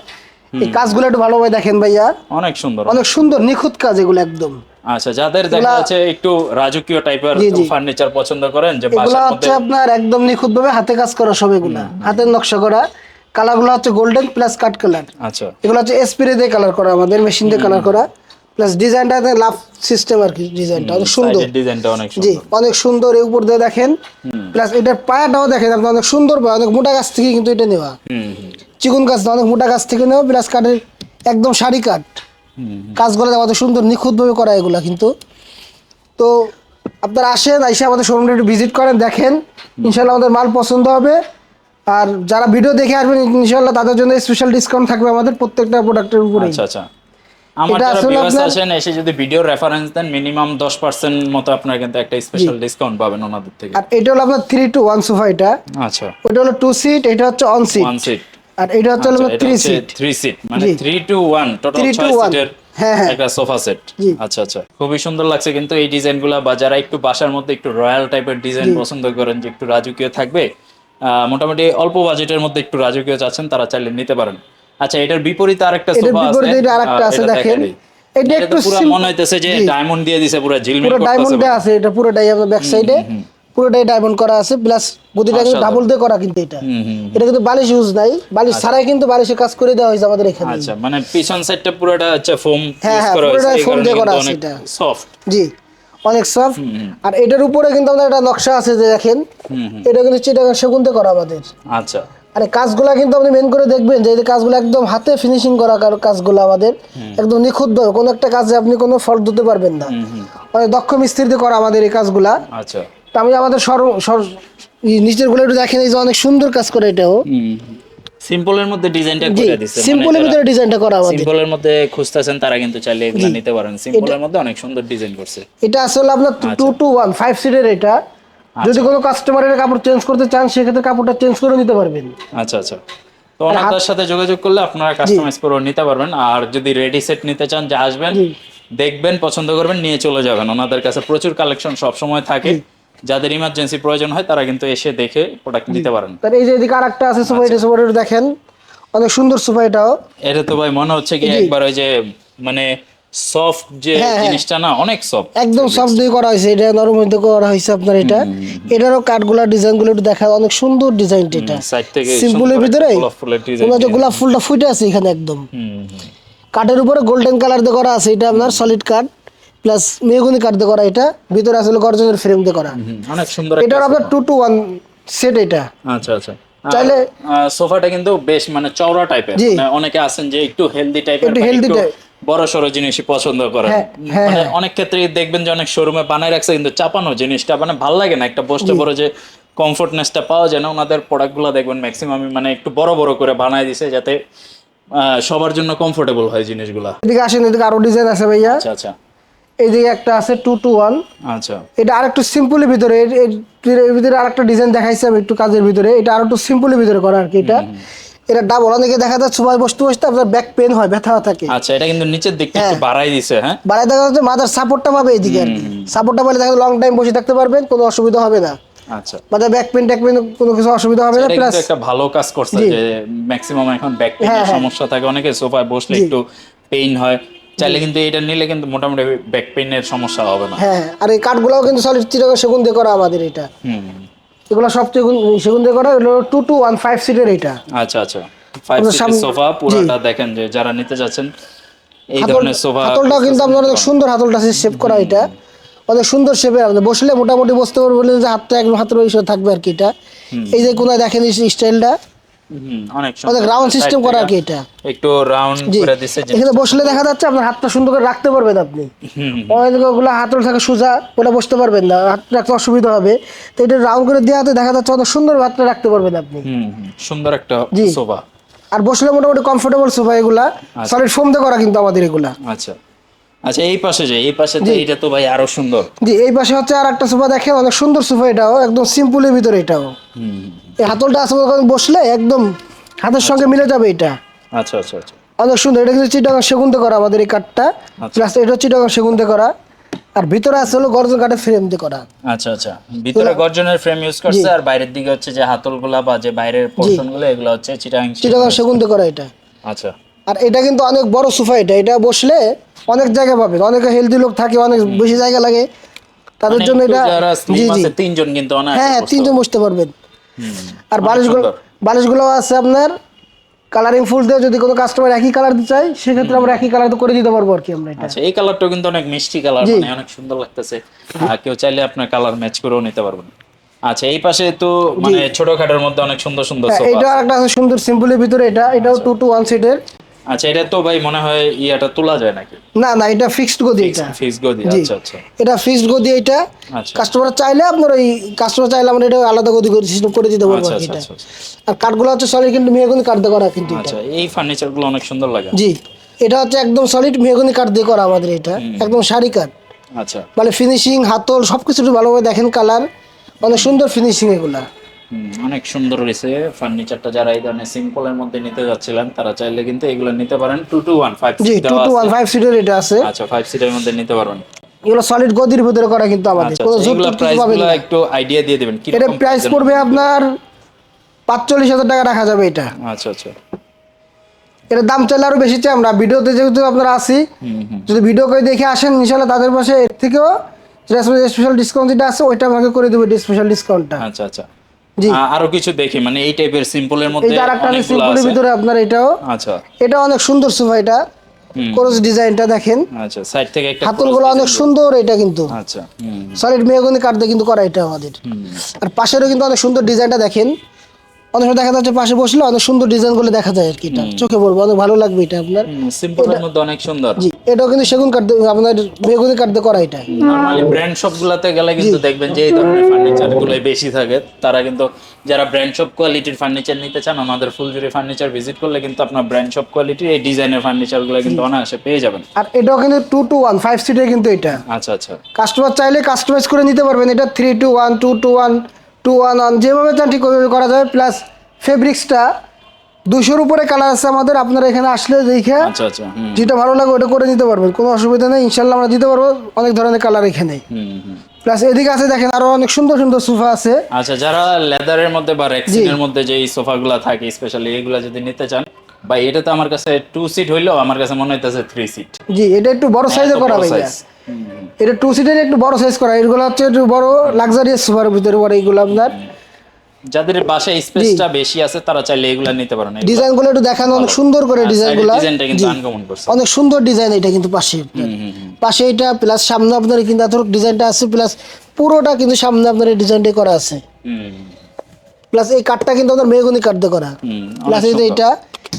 এই কাজগুলো একটু ভালোভাবে দেখেন ভাইয়া। অনেক সুন্দর। অনেক সুন্দর নিখুঁত কাজ এগুলো একদম। আচ্ছা যাদের দেখা যাচ্ছে একটু রাজকীয় টাইপের। ফার্নিচার পছন্দ করেন যে এগুলো হচ্ছে আপনার একদম নিখুঁত ভাবে হাতে কাজ করা সব এগুলো। হাতের নকশা করা। কালারগুলো হচ্ছে গোল্ডেন প্লাস কাট কালার আচ্ছা। এগুলো হচ্ছে স্প্রে দিয়ে কালার করা আমাদের মেশিন দিয়ে কালার করা। প্লাস ডিজাইনটা লাভ সিস্টেম আর কি ডিজাইনটা অনেক সুন্দর। ডিজাইনটা অনেক জি অনেক সুন্দর এই উপর দিয়ে দেখেন। প্লাস এটার পায়াটাও দেখেন আপনি অনেক সুন্দর পায় অনেক মোটা গাছ থেকে কিন্তু এটা নেওয়া। হুম হুম। চিকুন গাছ অনেক মোটা গাছ থেকে নেওয়া প্লাস কাঠের একদম শাড়ি কাঠ। কাজগুলো আমাদের সুন্দর নিখুঁতভাবে করা এগুলা কিন্তু। তো আপনারা আসেন এসে আমাদের শোরুমটা একটু ভিজিট করেন দেখেন। ইনশাল্লাহ আমাদের মাল পছন্দ হবে। আর যারা ভিডিও দেখে আসবেন ইনশাল্লাহ তাদের জন্য স্পেশাল ডিসকাউন্ট থাকবে আমাদের প্রত্যেকটা প্রোডাক্টের উপরে আচ্ছা আচ্ছা। ভিউয়ার্স আছেন এসে যদি ভিডিও রেফারেন্স দেন মিনিমাম দশ পার্সেন্ট মতো আপনার কিন্তু একটা স্পেশাল ডিসকাউন্ট পাবেন ওনাদের থেকে। আর এটা হলো আপনার থ্রি টু ওয়ান সোফা এটা। আচ্ছা। ওটা হলো সিট এটা হচ্ছে সিট সিট আর এটা হচ্ছে হলো সিট থ্রি সিট মানে টু টোটাল 3 সিটের। একটা সোফা সেট আচ্ছা আচ্ছা। খুবই সুন্দর লাগছে কিন্তু এই ডিজাইনগুলো বা যারা একটু বাসার মধ্যে একটু রয়্যাল টাইপের ডিজাইন পছন্দ করেন যে একটু রাজকীয় থাকবে মোটামুটি অল্প বাজেটের মধ্যে একটু রাজকীয় চাচ্ছেন তারা চাইলে নিতে পারেন। আচ্ছা এটার বিপরীতে আরেকটা এটার সোফা আছে। বিপরীতে এটা আরেকটা আছে দেখেন। এটা একটু পুরো মনে হইতেছে যে ডায়মন্ড দিয়ে দিছে পুরো ঝিলমিল পুরো। ডায়মন্ড দেওয়া আছে এটা পুরোটাই আপনার ব্যাক সাইডে পুরোটাই ডায়মন্ড করা আছে প্লাস গদিটা কিন্তু ডাবল দিয়ে করা কিন্তু এটা। এটা কিন্তু বালিশ ইউজ নাই। বালিশ ছাড়াই কিন্তু বালিশের কাজ করে দেওয়া হয়েছে আমাদের এখানে। আচ্ছা মানে পিছন সাইডটা পুরোটা হচ্ছে ফোম ইউজ করা হয়েছে এই foam দিয়ে করা আছে এটা। সফট জি অনেক সফট আর এটার উপরে কিন্তু আমাদের একটা নকশা আছে যে দেখেন। এটা কিন্তু চিটাগাং সেগুন দিয়ে করা আমাদের। আচ্ছা। আর এই কাজগুলা কিন্তু আপনি মেন করে দেখবেন যে এই কাজগুলো একদম হাতে ফিনিশিং করা কার- কাজগুলো আমাদের একদম নিখুঁত কোনো একটা কাজে আপনি কোনো ফল্ট দিতে পারবেন না। অনেক দক্ষ মিস্ত্রি দিয়ে করা আমাদের এই কাজগুলা। আচ্ছা। আমি আমাদের সর সর- নিচেরগুলো একটু দেখেন এই যে অনেক সুন্দর কাজ করে এটাও। সিম্পলের মধ্যে ডিজাইনটা করে দিচ্ছে সিম্পলের ভিতরে ডিজাইনটা করা আমাদের। সিম্পলের মধ্যে খুঁজতেছেন তারা কিন্তু চাইলে এগুলো নিতে পারেন। সিম্পলের মধ্যে অনেক সুন্দর ডিজাইন করছে। এটা আসলে আপনার টু টু ওয়ান ফাইভ সিটের এটা। যদি কোনো কাস্টমারের কাপড় চেঞ্জ করতে চান সেক্ষেত্রে কাপড়টা চেঞ্জ করে নিতে পারবেন। আচ্ছা আচ্ছা। তো ওনাদের সাথে যোগাযোগ করলে আপনারা কাস্টমাইজ করে নিতে পারবেন। আর যদি রেডি সেট নিতে চান যে আসবেন দেখবেন পছন্দ করবেন নিয়ে চলে যাবেন। ওনাদের কাছে প্রচুর কালেকশন সব সময় থাকে যাদের ইমার্জেন্সি প্রয়োজন হয় তারা কিন্তু এসে দেখে প্রোডাক্ট নিতে পারেন। তার এই যে এদিকে আরেকটা আছে সোফা এটা সোফা দেখেন। অনেক সুন্দর সোফা এটাও এটা তো ভাই মনে হচ্ছে কি একবার ওই যে মানে সফট যে হ্যাঁ, হ্যাঁ। জিনিসটা না অনেক সফট একদম সফট দিয়ে করা হয়েছে এটা নরম হইতে করা হয়েছে আপনার এটা। এটারও কাঠগুলা ডিজাইনগুলো একটু দেখা অনেক সুন্দর ডিজাইন এটা। সিম্পলের ভিতরে গোলাপ ফুলটা ফুটে আছে এখানে একদম। কাঠের উপরে গোল্ডেন কালার দিয়ে করা আছে এটা আপনার সলিড কাঠ প্লাস মেগুনি কাঠ দিয়ে করা এটা। ভিতরে আসলে গর্জনের ফ্রেম দিয়ে করা। অনেক সুন্দর এটা আপনার টু টু ওয়ান সেট এটা। আচ্ছা আচ্ছা। চাইলে- সোফাটা কিন্তু বেশ মানে চওড়া টাইপের মানে অনেকে আছেন যে একটু হেলদি টাইপের একটু healthy type। বড় সড়ো জিনিসই পছন্দ করেন। হ্যাঁ, হ্যাঁ, মানে হ্যাঁ। অনেক ক্ষেত্রে দেখবেন যে অনেক শোরুমে বানায় রাখছে কিন্তু চাপানো জিনিসটা মানে ভালো লাগে না। একটা বসতে বড় যে কমফোর্টনেসটা পাওয়া যায় না ওনাদের প্রোডাক্টগুলো দেখবেন ম্যাক্সিমাম মানে একটু বড় বড় করে বানায় দিছে যাতে সবার জন্য কমফোর্টেবল হয় জিনিসগুলা। এদিকে আসেন এদিকে আরও ডিজাইন আছে ভাইয়া। আচ্ছা আচ্ছা। এইদিকে একটা আছে টু টু ওয়ান আচ্ছা। এটা আরেকটু সিম্পলের ভিতরে এর- ভিতরে আরেকটা ডিজাইন দেখাইছি আমি একটু কাজের ভিতরে। এটা আর একটু সিম্পলের ভিতরে করা আর কি এটা। এটা ডাবল অনেকে দেখা যাচ্ছে সবাই বসতে বসতে আপনার ব্যাক পেন হয় ব্যথা থাকে। আচ্ছা এটা কিন্তু নিচের দিকটা একটু বাড়াই দিছে হ্যাঁ? বাড়ায় দেখা যাচ্ছে মাথার সাপোর্টটা পাবে এইদিকে আর কি। সাপোর্টটা পেলে দেখা লং টাইম বসে থাকতে পারবেন কোনো অসুবিধা হবে না। আচ্ছা। মাথার ব্যাক পেন ট্যাক পেন কোনো কিছু অসুবিধা হবে না প্লাস একটা ভালো কাজ করছে যে ম্যাক্সিমাম এখন ব্যাক হ্যাঁ, পেইনের হ্যাঁ। সমস্যা থাকে। অনেকে সোফায় বসলে একটু পেইন হয়। চাইলে কিন্তু এটা নিলে কিন্তু মোটামুটি ব্যাক পেইনের সমস্যা হবে না। হ্যাঁ আর এই কাঠগুলোও কিন্তু সলিড চিটাগো সেগুন দিয়ে করা আমাদের এটা। হুম। এগুলো সব সেগুন সেগুন দিয়ে করা এগুলো টু টু ওয়ান ফাইভ সিটের এটা। আচ্ছা আচ্ছা। ফাইভ সিটের সোফা পুরোটা দেখেন যে যারা নিতে যাচ্ছেন এই ধরনের সোফা হাতলটাও কিন্তু আপনার অনেক সুন্দর হাতলটা শেপ করা এটা। অনেক সুন্দর শেপে আপনি বসলে মোটামুটি বসতে পারবেন যে হাতটা একদম হাতের ওই থাকবে আর কি এটা। এই যে কোনায় দেখেন স্টাইলটা অনেক অনেক রাউন্ড সিস্টেম করা আর কি এটা। একটু রাউন্ড করে দিছে এখানে বসলে দেখা যাচ্ছে আপনার হাতটা সুন্দর করে রাখতে পারবেন আপনি। অনেকগুলো হাতল থাকে সোজা ওটা বসতে পারবেন না হাত রাখতে অসুবিধা হবে। তো এটা রাউন্ড করে দেওয়াতে দেখা যাচ্ছে সুন্দর হাতটা রাখতে পারবেন আপনি। সুন্দর একটা। সোফা আর বসলে মোটামুটি কমফোর্টেবল সোফা এগুলা। সলিড ফোম দিয়ে করা কিন্তু আমাদের এগুলা। আচ্ছা। আচ্ছা এই পাশে যে এই পাশে এটা তো ভাই আরও সুন্দর। জি এই পাশে হচ্ছে আর একটা সোফা দেখেন অনেক সুন্দর সোফা এটাও একদম সিম্পলের ভিতরে এটাও। এই হাতলটা আছে বসলে একদম হাতের সঙ্গে মিলে যাবে এটা। আচ্ছা আচ্ছা আচ্ছা। অনেক সুন্দর এটা কিন্তু চিটাগাং সেগুনতে করা আমাদের এই কাঠটা। আচ্ছা। প্লাস এটা চিটাগাং সেগুনতে করা। আর ভিতরে আছে হলো গর্জন কাঠের ফ্রেম দিয়ে করা। আচ্ছা আচ্ছা। ভিতরে গর্জনের ফ্রেম ইউজ করছে আর বাইরের দিকে হচ্ছে যে হাতলগুলা বা যে বাইরের পোর্শনগুলো এগুলো হচ্ছে চিটাং চিটাগাং সেগুনতে করা এটা। আচ্ছা। আর এটা কিন্তু অনেক বড় সোফা এটা। এটা বসলে অনেক জায়গা পাবে অনেক হেলদি লোক থাকে অনেক বেশি জায়গা লাগে। তাদের জন্য এটা জি জি। তিনজন কিন্তু হ্যাঁ হ্যাঁ তিনজন বসতে পারবেন। আর বালিশগুলো। বালিশগুলো আছে আপনার কালারিং ফুল দিয়ে যদি কোনো কাস্টমার একই কালার দিতে চাই সেক্ষেত্রে আমরা একই কালার করে দিতে পারব আর কি আমরা এটা। আচ্ছা এই কালারটাও কিন্তু অনেক মিষ্টি কালার মানে অনেক সুন্দর লাগতেছে। আর কেউ চাইলে আপনার কালার ম্যাচ করেও নিতে পারবেন। আচ্ছা এই পাশে তো মানে ছোটখাটোর মধ্যে অনেক সুন্দর সুন্দর সোফা এটা একটা সুন্দর সিম্পলের ভিতরে এটা এটাও টু টু ওয়ান সিটের আচ্ছা এটা তো ভাই মনে হয় ইয়াটা তোলা যায় নাকি? না না এটা ফিক্সড গদি এটা। ফিক্স গদি আচ্ছা আচ্ছা। এটা ফিক্সড গদি এটা। আচ্ছা। কাস্টমার চাইলে আপনার ওই কাস্টমার চাইলে আমরা এটা আলাদা গদি করে সিস্টেম করে দিতে পারব আচ্ছা আচ্ছা এটা। আচ্ছা আর কাঠগুলো হচ্ছে সলিড কিন্তু মেহগনি কাঠ দিয়ে করা কিন্তু এটা। আচ্ছা এই ফার্নিচারগুলো অনেক সুন্দর লাগে। জি। এটা হচ্ছে একদম সলিড মেহগনি কাঠ দিয়ে করা আমাদের এটা। একদম শাড়ি কাঠ আচ্ছা। মানে ফিনিশিং হাতল সবকিছু একটু ভালোভাবে দেখেন কালার অনেক সুন্দর ফিনিশিং এগুলা। অনেক সুন্দর রয়েছে ফার্নিচারটা যারা এই ধরনের সিম্পলের মধ্যে নিতে যাচ্ছিলেন তারা চাইলে কিন্তু এগুলো নিতে পারেন। টু টু ওয়ান ফাইভ জি টু টু ওয়ান ফাইভ সিটের এটা আছে। আচ্ছা ফাইভ সিটের মধ্যে নিতে পারবেন। এগুলো সলিড গদির ভিতরে করা কিন্তু আমাদের। আচ্ছা কোনো আচ্ছা, এগুলো টোর কিছু প্রাইস পাবেনগুলো না। একটু আইডিয়া দিয়ে দিবেন। কি এটা প্রাইস পড়বে আপনার পাঁচচল্লিশ হাজার টাকা রাখা যাবে এটা। আচ্ছা আচ্ছা। এটার দাম চাইলে আরও বেশি চাই আমরা। ভিডিওতে যেহেতু আপনারা আসি যদি ভিডিও করে দেখে আসেন ইনশাল্লাহ তাদের পাশে এর থেকেও স্পেশাল ডিসকাউন্ট যেটা আছে ওইটা আমাকে করে দেবো স্পেশাল ডিসকাউন্টটা আচ্ছা আচ্ছা। আরও কিছু দেখি মানে এই টাইপের সিম্পলের মধ্যে আরেকটা সিম্পলের ভিতরে আপনার এটাও। আচ্ছা। এটা অনেক সুন্দর সোফা এটা। ক্রস ডিজাইনটা দেখেন। আচ্ছা সাইড থেকে একটা হাতলগুলো অনেক সুন্দর এটা কিন্তু। আচ্ছা সলিড মেহগনি কাঠ দিয়ে কিন্তু করা এটা আমাদের। আর পাশেরও কিন্তু অনেক সুন্দর ডিজাইনটা দেখেন। অনেক সময় দেখা যাচ্ছে পাশে বসলে অনেক সুন্দর ডিজাইনগুলো দেখা যায় আর কি এটা। চোখে পড়বে অনেক ভালো লাগবে এটা আপনার। সিম্পলের মধ্যে অনেক সুন্দর। এটাও কিন্তু সেগুন কাঠ দিয়ে আপনার কাঠ দিয়ে করা এটা নরমালি ব্র্যান্ড শপ গুলাতে গেলে কিন্তু দেখবেন যে এই ধরনের ফার্নিচার গুলোই বেশি থাকে। তারা কিন্তু যারা ব্র্যান্ড শপ কোয়ালিটির ফার্নিচার নিতে চান আমাদের ফুলজুরি ফার্নিচার ভিজিট করলে কিন্তু আপনার ব্র্যান্ড শপ কোয়ালিটির এই ডিজাইনের ফার্নিচারগুলো কিন্তু অনায়াসে পেয়ে যাবেন। আর এটাও কিন্তু টু টু ওয়ান ফাইভ সিটের কিন্তু এটা। আচ্ছা আচ্ছা। কাস্টমার চাইলে কাস্টমাইজ করে নিতে পারবেন। এটা three two one two two one two one one যেভাবে চান ঠিক করা যাবে। প্লাস ফেব্রিক্সটা দুশোর উপরে কালার আছে আমাদের আপনারা এখানে আসলে দেখে আচ্ছা আচ্ছা যেটা ভালো লাগে ওটা করে নিতে পারবেন কোনো অসুবিধা নেই ইনশাল্লাহ আমরা দিতে পারব অনেক ধরনের কালার এখানে প্লাস এদিকে আছে দেখেন আরও অনেক সুন্দর সুন্দর সোফা আছে। আচ্ছা যারা লেদারের মধ্যে বা রেক্সিনের মধ্যে যে সোফা গুলা থাকে স্পেশালি এগুলা যদি নিতে চান ভাই এটা তো আমার কাছে টু সিট হইলেও আমার কাছে মনে হইতেছে থ্রি সিট জি এটা একটু বড় সাইজে করা ভাইয়া। এটা টু সিটের একটু বড় সাইজ করা এগুলো হচ্ছে একটু বড় লাক্সারিয়াস সোফার ভিতরে পড়ে এগুলো আপনার যাদের বাসায় স্পেসটা বেশি আছে তারা চাইলে এগুলা নিতে পারেন। ডিজাইনগুলো একটু দেখানো অনেক সুন্দর করে ডিজাইনগুলো। ডিজাইনটা কিন্তু আনকমন করছে। অনেক সুন্দর ডিজাইন এটা কিন্তু পাশে। হুম, হুম, হুম। পাশে এটা প্লাস সামনে আপনার কিন্তু এত ডিজাইনটা আছে প্লাস পুরোটা কিন্তু সামনে আপনার এই ডিজাইনটাই করা আছে। হুম, প্লাস এই কাঠটা কিন্তু আপনার মেহগুনি কাঠ দিয়ে করা প্লাস এই যে এটা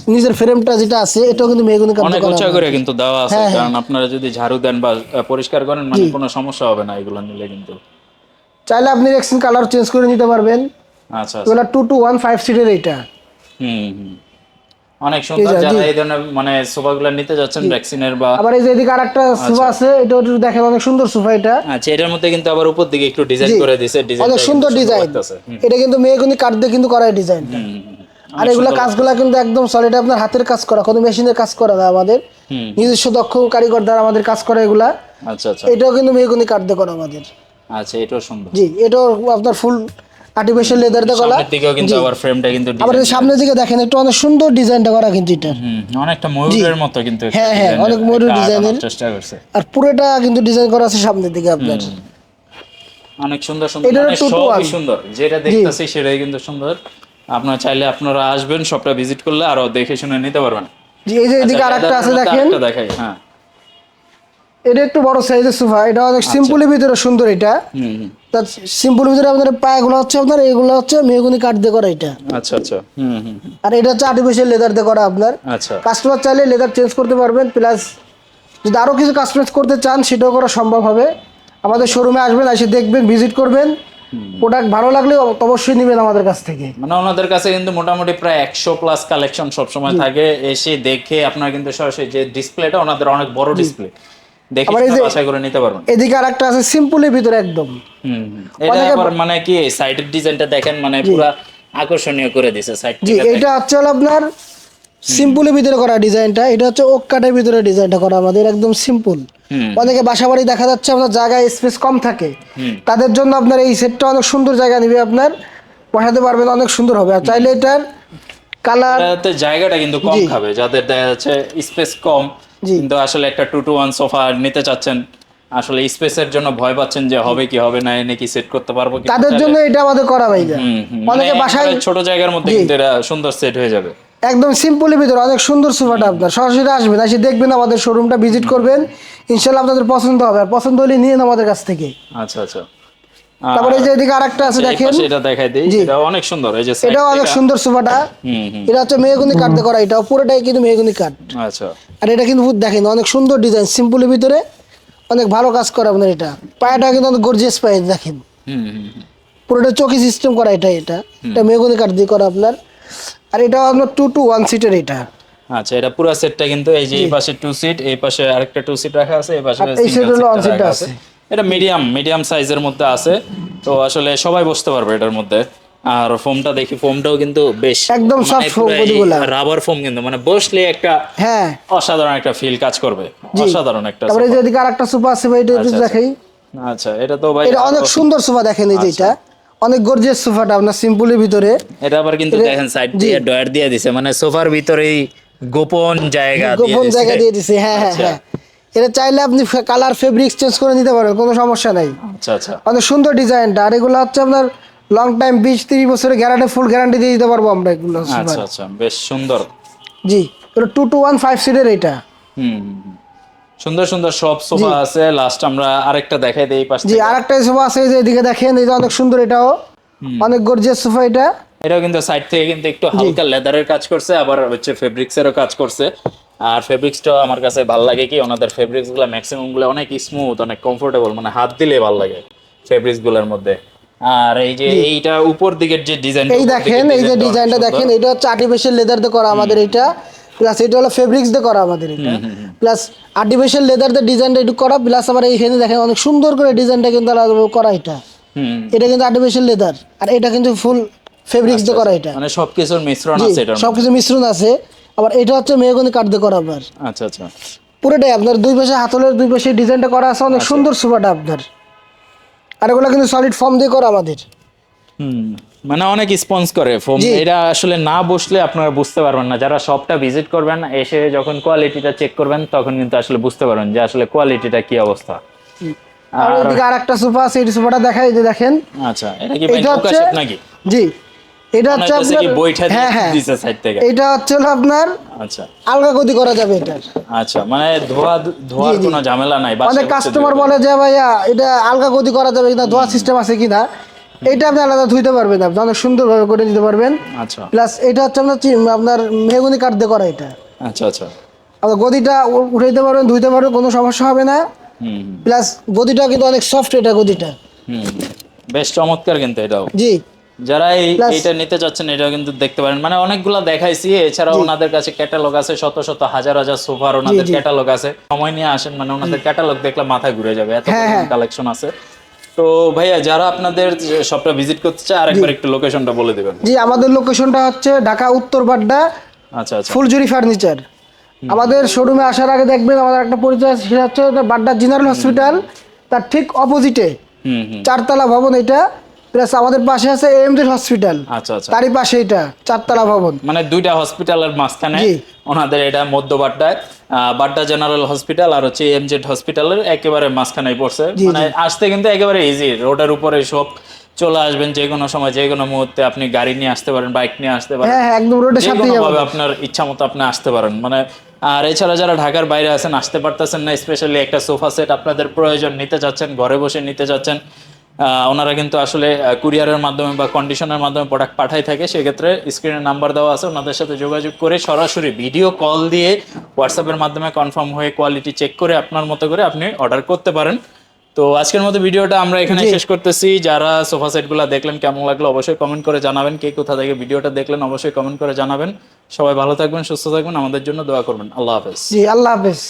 নিজের ফ্রেমটা যেটা আছে এটাও কিন্তু মেহগুনি কাঠ অনেক করা উঁচা করে কিন্তু দেওয়া আছে হ্যাঁ, কারণ আপনারা যদি ঝাড়ু দেন বা পরিষ্কার করেন মানে কোনো সমস্যা হবে না এগুলো নিলে কিন্তু। চাইলে আপনি রেক্সিন কালার চেঞ্জ করে নিতে পারবেন। আচ্ছা আচ্ছা। এগুলো টু টু ওয়ান ফাইভ সিটের এইটা। হুম। অনেক সুন্দর যারা এই ধরনের মানে সোফাগুলো নিতে যাচ্ছেন ভ্যাকসিনের বা আবার এই যে এদিকে আরেকটা সোফা আছে এটা একটু দেখেন অনেক সুন্দর সোফা এটা। আচ্ছা এটার মধ্যে কিন্তু আবার উপর দিকে একটু ডিজাইন করে দিছে ডিজাইন অনেক সুন্দর ডিজাইন এটা কিন্তু মেহগুনি কাঠ দিয়ে কিন্তু করা ডিজাইন আর এগুলা কাজগুলা কিন্তু একদম সলিড আপনার হাতের কাজ করা কোনো মেশিনের কাজ করা না আমাদের। নিজস্ব দক্ষ কারিগর দ্বারা আমাদের কাজ করা এগুলা। আচ্ছা আচ্ছা। এটাও কিন্তু মেহগুনি কাঠ দিয়ে করা আমাদের। আচ্ছা এটাও সুন্দর। জি এটাও আপনার ফুল আর্টিফিশিয়াল লেদার দিয়ে দিকেও কিন্তু আবার ফ্রেমটা কিন্তু আবার সামনের দিকে দেখেন একটু অনেক সুন্দর ডিজাইনটা করা কিন্তু এটা। অনেকটা ময়ূরের মতো কিন্তু হ্যাঁ, হ্যাঁ, অনেক ময়ূরের একটা চেষ্টা করছে। আর পুরোটা কিন্তু ডিজাইন করা আছে সামনের দিকে আপনার। অনেক সুন্দর সুন্দর মানে সবই সুন্দর। যেটা দেখতেছি সেটাই কিন্তু সুন্দর। আপনারা চাইলে আপনারা আসবেন সবটা ভিজিট করলে আরও দেখে শুনে নিতে পারবেন। জি এই যে এদিকে আচ্ছা, আরেকটা আছে দেখেন। দেখাই হ্যাঁ। এটা একটু বড় সাইজের সোফা এটা অনেক সিম্পলের ভিতরে সুন্দর এটা। তার সিম্পলের ভিতরে আপনার পায়াগুলো হচ্ছে আপনার এগুলো হচ্ছে মেহগুনি কাঠ দিয়ে করা এটা। আচ্ছা আচ্ছা। আর এটা হচ্ছে আর্টিফিশিয়াল লেদার দিয়ে করা আপনার। আচ্ছা। কাস্টমার চাইলে লেদার চেঞ্জ করতে পারবেন প্লাস যদি আরও কিছু কাস্টমাইজ করতে চান সেটাও করা সম্ভব হবে। আমাদের শোরুমে আসবেন এসে দেখবেন ভিজিট করবেন। প্রোডাক্ট ভালো লাগলে অবশ্যই নেবেন আমাদের কাছ থেকে। মানে ওনাদের কাছে কিন্তু মোটামুটি প্রায় একশো প্লাস কালেকশন সবসময় থাকে। এসে দেখে আপনারা কিন্তু সরাসরি যে ডিসপ্লেটা ওনাদের অনেক বড় ডিসপ্লে আবার এই যে- করে নিতে পারবেন। এদিকে আর আছে সিম্পলের ভিতরে একদম। হুম হুম। এটা আবার মানে কি সাইডের ডিজাইনটা দেখেন মানে পুরো আকর্ষণীয় করে দিছে সাইড জি এটা হচ্ছে আপনার সিম্পলের ভিতরে করা ডিজাইনটা এটা হচ্ছে ওক কাঠের ভিতরে ডিজাইনটা করা আমাদের একদম সিম্পল অনেকে বাসা বাড়ি দেখা যাচ্ছে আপনার জায়গায় স্পেস কম থাকে। তাদের জন্য আপনার এই সেটটা অনেক সুন্দর জায়গা নিবে আপনার। বসাতে পারবেন অনেক সুন্দর হবে। আর চাইলে এটার কালার জায়গাটা কিন্তু কম খাবে যাদের দেখা যাচ্ছে স্পেস কম। কিন্তু আসলে একটা টু টু ওয়ান সোফা নিতে চাচ্ছেন আসলে স্পেসের জন্য ভয় পাচ্ছেন যে হবে কি হবে না এনে কি সেট করতে পারব কি তাদের জন্য এটা আমাদের করা হুম। অনেকে মানে বাসায় ছোট জায়গার মধ্যে কিন্তু এটা সুন্দর সেট হয়ে যাবে। একদম সিম্পলের ভিতরে অনেক সুন্দর সোফাটা আপনার। সরাসরি আসবেন এসে দেখবেন আমাদের শোরুমটা ভিজিট করবেন। ইনশাল্লাহ আপনাদের পছন্দ হবে আর পছন্দ হলে নিন আমাদের কাছ থেকে। আচ্ছা আচ্ছা। তারপরে এই যে এদিকে আরেকটা আছে দেখেন। এটা দেখাই দিই। এটা অনেক সুন্দর এই যে এটাও অনেক সুন্দর সোফাটা। এটা হচ্ছে মেহগুনি কাঠ করা এটা পুরোটাই কিন্তু মেহগুনি কাঠ। আচ্ছা। আর এটা কিন্তু দেখেন অনেক সুন্দর ডিজাইন সিম্পলের ভিতরে অনেক ভালো কাজ করা আপনার এটা। পায়াটা কিন্তু অনেক গর্জিয়াস পায়ে দেখেন। পুরোটা চকি সিস্টেম করা এটা এটা। এটা মেহগুনি কাঠ দিয়ে করা আপনার। আর এটা আপনার টু টু ওয়ান সিটের এটা। আচ্ছা এটা পুরো সেটটা কিন্তু এই যে এই পাশে টু সিট এই পাশে আরেকটা টু সিট রাখা আছে এই পাশে এই side হলো seat রাখা আছে। এটা মিডিয়াম মিডিয়াম সাইজের মধ্যে আছে। তো আসলে সবাই বসতে পারবে এটার মধ্যে। আর ফোমটা দেখি ফোমটাও কিন্তু বেশ একদম foam গুলা। রাবার ফোম কিন্তু মানে বসলে একটা হ্যাঁ। অসাধারণ একটা ফিল কাজ করবে। অসাধারণ একটা তারপরে এই যে এদিকে আরেকটা সোফা আছে ভাই এটা আচ্ছা, দেখাই। আচ্ছা। এটা তো ভাই এটা অনেক সুন্দর সোফা দেখেন এই যে আচ্ছা। এটা অনেক গর্জিয়াস সোফাটা আপনার সিম্পলের ভিতরে। এটা আবার কিন্তু দেখেন সাইড দিয়ে ডয়ার দিয়ে দিছে মানে সোফার ভিতরেই গোপন জায়গা দিয়ে গোপন জায়গা দিয়ে দিছে হ্যাঁ হ্যাঁ আচ্ছা। হ্যাঁ। এটা চাইলে আপনি কালার ফেব্রিক চেঞ্জ করে নিতে পারবেন কোনো সমস্যা নাই। আচ্ছা আচ্ছা। অনেক সুন্দর ডিজাইনটা আর এগুলো হচ্ছে আপনার লং টাইম বিশ তিরিশ বছরের গ্যারান্টি ফুল গ্যারান্টি দিয়ে দিতে পারব আমরা এগুলো আচ্ছা আচ্ছা বেশ সুন্দর। জি এটা টু টু ওয়ান ফাইভ সিটের এটা হুম। সুন্দর সুন্দর সব সোফা আছে লাস্ট আমরা আরেকটা দেখাই দেই পাশ জি থেকে। আর একটা সোফা আছে যে এদিকে দেখেন যে অনেক সুন্দর এটাও। অনেক গর্জিয়াস সোফা এটা। এটাও কিন্তু সাইড থেকে কিন্তু একটু হালকা লেদারের কাজ করছে আবার হচ্ছে ফেব্রিক্স এরও কাজ করছে। আর ফেব্রিক্সটা আমার কাছে ভালো লাগে কি ওনাদের ফেব্রিক্সগুলো ম্যাক্সিমাম অনেক স্মুথ অনেক কমফোর্টেবল মানে হাত দিলে ভালো লাগে ফেব্রিক্সগুলোর মধ্যে। আর এই যে এইটা উপর দিকের যে ডিজাইন এই দেখেন এই যে ডিজাইনটা দেখেন এটা হচ্ছে আর্টিফিশিয়াল লেদার দিয়ে করা আমাদের এটা প্লাস এটা হলো ফেব্রিক্স দিয়ে করা আমাদের এটা। প্লাস আর্টিফিশিয়াল লেদার দিয়ে ডিজাইনটা একটু করা প্লাস আবার এইখানে দেখেন অনেক সুন্দর করে ডিজাইনটা কিন্তু করা এটা। এটা কিন্তু আর্টিফিশিয়াল লেদার আর এটা কিন্তু ফুল ফেব্রিক্স দিয়ে করা এটা। মানে সবকিছুর মিশ্রণ আছে এটার মধ্যে। সবকিছু মিশ্রণ আছে। আবার এটা হচ্ছে মেহগনি কাঠ দিয়ে করা আপনার। আচ্ছা আচ্ছা। পুরোটাই আপনার দুই পাশে হাতলের দুই পাশে ডিজাইনটা করা আছে অনেক সুন্দর সোফাটা আপনার। আর এগুলো কিন্তু সলিড ফর্ম দিয়ে করা আমাদের। হুম মানে অনেক স্পন্স করে ফোম এটা আসলে না বসলে আপনারা বুঝতে পারবেন না। যারা শপটা ভিজিট করবেন এসে যখন কোয়ালিটিটা চেক করবেন তখন কিন্তু আসলে বুঝতে পারবেন যে আসলে কোয়ালিটিটা কি অবস্থা। আর ওইদিকে আর একটা সোফা আছে এই সোফাটা দেখাই যে দেখেন। আচ্ছা এটা কি নাকি? জি। এটা হচ্ছে আপনার হ্যাঁ হ্যাঁ। এটা হচ্ছে আপনার আচ্ছা। আলগা গতি করা যাবে এটার। আচ্ছা মানে ধোয়া ধোয়ার। কোনো ঝামেলা নাই অনেক কাস্টমার বলে যে ভাইয়া এটা আলগা গতি করা যাবে কিনা ধোয়া সিস্টেম আছে কিনা এটা আপনি আলাদা ধুইতে পারবেন আপনি অনেক সুন্দরভাবে করে নিতে পারবেন। আচ্ছা। প্লাস এটা হচ্ছে আপনার আপনার মেহগুনি কাঠ দিয়ে করা এটা। আচ্ছা আচ্ছা। আপনার গদিটা উঠে দিতে পারবেন ধুইতে পারবেন কোনো সমস্যা হবে না। প্লাস গদিটা কিন্তু অনেক সফট এটা গদিটা। হুম হুম। বেশ চমৎকার কিন্তু এটাও। জি। যারা এই Plus- এটা নিতে চাচ্ছেন এটাও কিন্তু দেখতে পারেন। মানে অনেকগুলা দেখাইছি এছাড়াও ওনাদের কাছে ক্যাটালগ আছে শত শত হাজার হাজার সোফার ওনাদের ক্যাটালগ আছে। সময় নিয়ে আসেন মানে ওনাদের ক্যাটালগ দেখলে মাথায় ঘুরে যাবে এত হ্যাঁ, হ্যাঁ। কালেকশন আছে। তো ভাইয়া যারা আপনাদের শপটা ভিজিট করতে চায় আরেকবার একটু লোকেশনটা বলে দিবেন। জি আমাদের লোকেশনটা হচ্ছে ঢাকা উত্তর বাড্ডা আচ্ছা আচ্ছা। ফুলজুরি ফার্নিচার আমাদের শোরুমে আসার আগে দেখবেন আমাদের একটা পরিচয় সেটা হচ্ছে বাড্ডা জেনারেল হসপিটাল তার ঠিক অপোজিটে চারতলা ভবন এটা। প্লাস আমাদের পাশে আছে এমজে হসপিটাল আচ্ছা আচ্ছা। তারই পাশে এটা চারতলা ভবন। মানে দুইটা হসপিটালের মাঝখানে ওনাদের এটা মধ্য বাড্ডায় আহ, বাড্ডা জেনারেল হসপিটাল আর হচ্ছে এমজেড হসপিটালের একেবারে মাঝখানে পড়ছে। মানে আসতে কিন্তু একেবারে ইজি রোডের উপরে সব চলে আসবেন যে কোনো সময় যে কোনো মুহূর্তে আপনি গাড়ি নিয়ে আসতে পারেন বাইক নিয়ে আসতে পারেন। হ্যাঁ হ্যাঁ একদম রোডের কোনো ভাবে আপনার ইচ্ছা মতো আপনি আসতে পারেন। মানে আর এছাড়া যারা ঢাকার বাইরে আছেন আসতে পারতেছেন না স্পেশালি একটা সোফা সেট আপনাদের প্রয়োজন নিতে চাচ্ছেন ঘরে বসে নিতে চাচ্ছেন আহ, ওনারা কিন্তু আসলে কুরিয়ারের মাধ্যমে বা কন্ডিশনের মাধ্যমে প্রোডাক্ট পাঠাই থাকে সেক্ষেত্রে স্ক্রিনে নাম্বার দেওয়া আছে ওনাদের সাথে যোগাযোগ করে সরাসরি ভিডিও কল দিয়ে হোয়াটসঅ্যাপের মাধ্যমে কনফার্ম হয়ে কোয়ালিটি চেক করে আপনার মতো করে আপনি অর্ডার করতে পারেন। তো আজকের মতো ভিডিওটা আমরা এখানে শেষ করতেছি। যারা সোফা সেটগুলো দেখলেন কেমন লাগল অবশ্যই কমেন্ট করে জানাবেন। কে কোথা থেকে ভিডিওটা দেখলেন অবশ্যই কমেন্ট করে জানাবেন। সবাই ভালো থাকবেন সুস্থ থাকবেন আমাদের জন্য দোয়া করবেন। আল্লাহ হাফেজ। জি আল্লাহ হাফেজ।